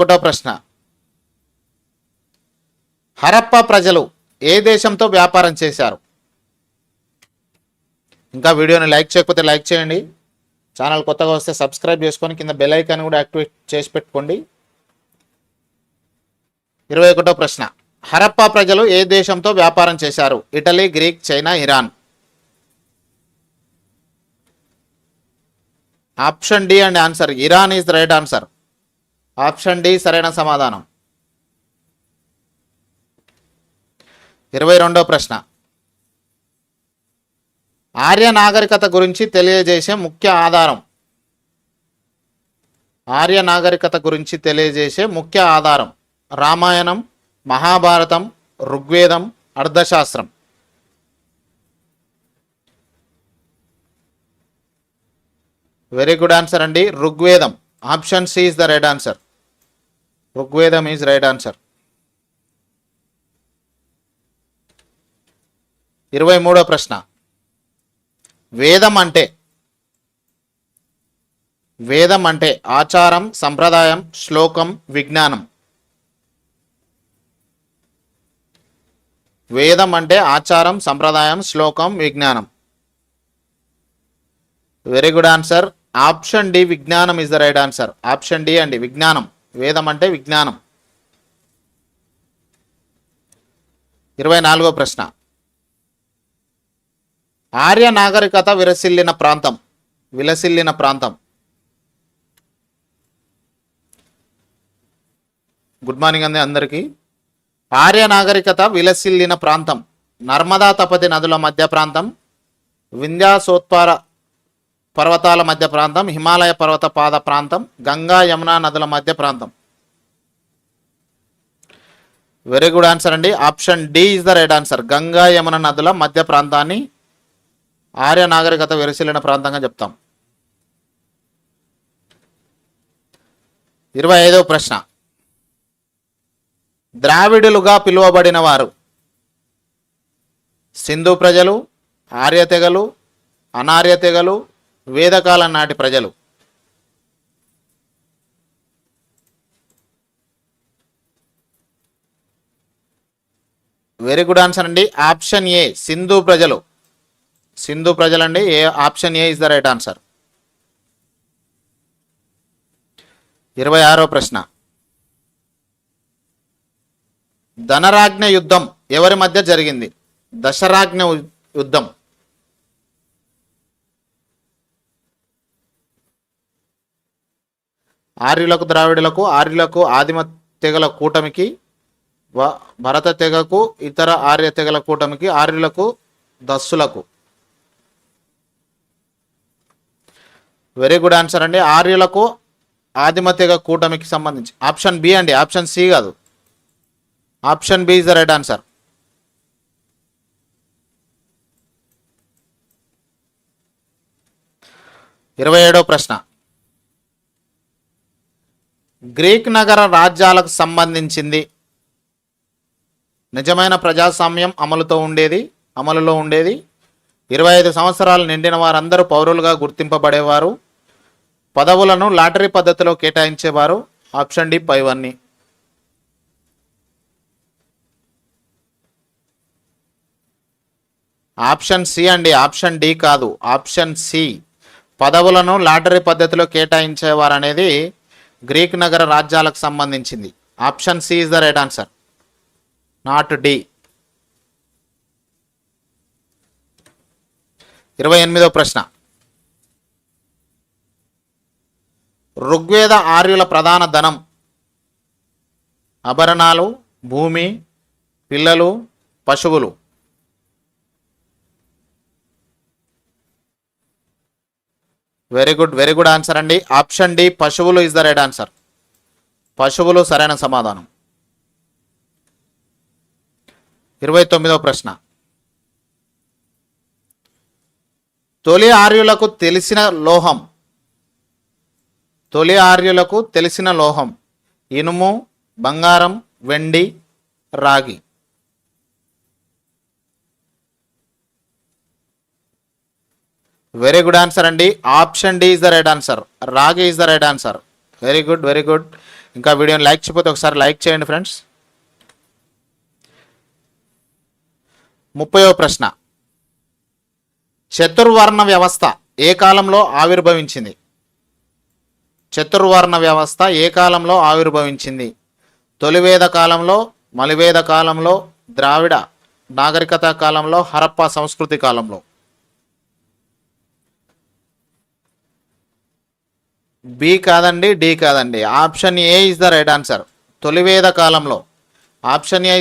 ఒకటో ప్రశ్న. హరప్ప ప్రజలు ఏ దేశంతో వ్యాపారం చేశారు? ఇంకా వీడియోని లైక్ చేయకపోతే లైక్ చేయండి. ఛానల్ కొత్తగా వస్తే సబ్స్క్రైబ్ చేసుకొని కింద బెల్ ఐకాన్ కూడా యాక్టివేట్ చేసి పెట్టుకోండి. ఇరవై ఒకటో ప్రశ్న. హరప్పా ప్రజలు ఏ దేశంతో వ్యాపారం చేశారు? Italy Greek China Iran. Option D and answer. Iran is right answer. Option D సరైన సమాధానం. ఇరవై రెండో ప్రశ్న. ఆర్య నాగరికత గురించి తెలియజేసే ముఖ్య ఆధారం. ఆర్య నాగరికత గురించి తెలియజేసే ముఖ్య ఆధారం. రామాయణం మహాభారతం ఋగ్వేదం అర్థశాస్త్రం వెరీ గుడ్ ఆన్సర్ అండి. ఋగ్వేదం. Option C is the right answer. Rigvedam is right answer ఇరవై మూడో ప్రశ్న. వేదం అంటే వేదం అంటే ఆచారం సంప్రదాయం శ్లోకం విజ్ఞానం. వేదం అంటే ఆచారం సంప్రదాయం శ్లోకం విజ్ఞానం. Very good answer option D విజ్ఞానం is the right answer option D అండి విజ్ఞానం. వేదం అంటే విజ్ఞానం. ఇరవై నాలుగో ప్రశ్న. ఆర్య నాగరికత విరసిల్లిన ప్రాంతం విలసిల్లిన ప్రాంతం. గుడ్ మార్నింగ్ అండి అందరికీ. ఆర్య నాగరికత విలసిల్లిన ప్రాంతం నర్మదా తపతి నదుల మధ్య ప్రాంతం వింధ్యాసోత్పార పర్వతాల మధ్య ప్రాంతం హిమాలయ పర్వత పాద ప్రాంతం గంగా యమునా నదుల మధ్య ప్రాంతం. వెరీ గుడ్ ఆన్సర్ అండి. Option D is the right answer Ganga Yamuna నదుల మధ్య ప్రాంతాన్ని ఆర్య నాగరికత విరసిల్లిన ప్రాంతంగా చెప్తాం. ఇరవై ఐదవ ప్రశ్న. ద్రావిడులుగా పిలువబడిన వారు సింధు ప్రజలు ఆర్య తెగలు అనార్య తెగలు వేదకాలం నాటి ప్రజలు. వెరీ గుడ్ ఆన్సర్ అండి. ఆప్షన్ ఏ సింధు ప్రజలు. Sindhu ప్రజలండి. A option A is the right answer ఇరవై ఆరో ప్రశ్న. ధనరాజ్ఞ యుద్ధం ఎవరి మధ్య జరిగింది? దశరాజ్ఞ యుద్ధం. ఆర్యులకు ద్రావిడులకు ఆర్యులకు ఆదిమ తెగల కూటమికి భరత తెగకు ఇతర ఆర్య తెగల కూటమికి ఆర్యులకు దస్సులకు. వెరీ గుడ్ ఆన్సర్ అండి. ఆర్యులకు ఆదిమ తెగ కూటమికి సంబంధించి. ఆప్షన్ బి అండి. ఆప్షన్ సి కాదు. Option B is the right answer ఇరవై ఏడో ప్రశ్న. గ్రీక్ నగర రాజ్యాలకు సంబంధించింది. నిజమైన ప్రజాస్వామ్యం అమలుతో ఉండేది అమలులో ఉండేది. ఇరవై ఐదు సంవత్సరాలు నిండిన వారందరూ పౌరులుగా గుర్తింపబడేవారు. పదవులను లాటరీ పద్ధతిలో కేటాయించేవారు. ఆప్షన్ డి పైవన్నీ. ఆప్షన్ సి అండి ఆప్షన్ డి కాదు ఆప్షన్ సి. పదవులను లాటరీ పద్ధతిలో కేటాయించేవారు అనేది గ్రీక్ నగర రాజ్యాలకు సంబంధించింది. Option C is the right answer. Not D. ఇరవై ఎనిమిదో ప్రశ్న. ఋగ్వేద ఆర్యుల ప్రధాన ధనం ఆభరణాలు భూమి పిల్లలు పశువులు. Very good very good answer అండి. ఆప్షన్ డి పశువులు ఇస్ ద రైట్ ఆన్సర్ పశువులు సరైన సమాధానం. ఇరవై తొమ్మిదవ ప్రశ్న. తొలి ఆర్యులకు తెలిసిన లోహం. తొలి ఆర్యులకు తెలిసిన లోహం. ఇనుము బంగారం వెండి రాగి. వెరీ గుడ్ ఆన్సర్ అండి option D is the right answer రాగి is the right answer very good very good ఇంకా వీడియోని లైక్ చేయకపోతే ఒకసారి లైక్ చేయండి ఫ్రెండ్స్ ముప్పయో ప్రశ్న. చతుర్వర్ణ వ్యవస్థ ఏ కాలంలో ఆవిర్భవించింది? చతుర్వర్ణ వ్యవస్థ ఏ కాలంలో ఆవిర్భవించింది? తొలివేద కాలంలో మలివేద కాలంలో ద్రావిడ నాగరికత కాలంలో హరప్ప సంస్కృతి కాలంలో. బి కాదండి డి కాదండి. Option A is the right answer. తొలివేద కాలంలో. Option A is